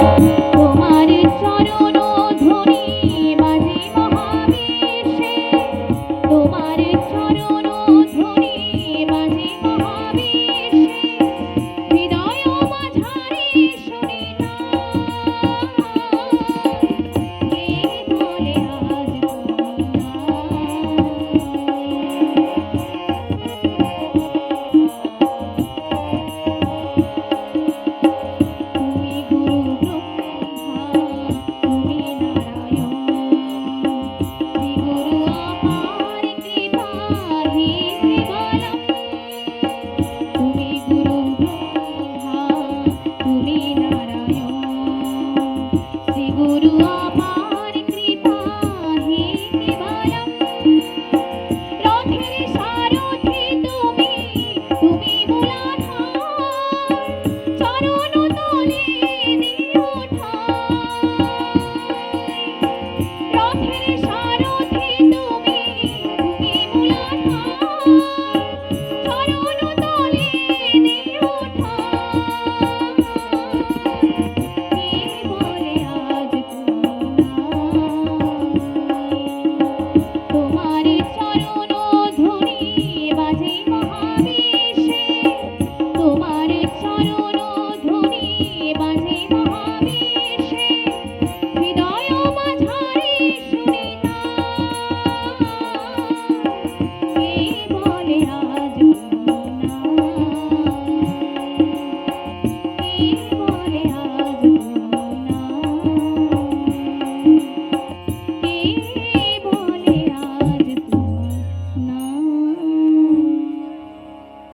Música Narayan. Shri Guru আপার পারে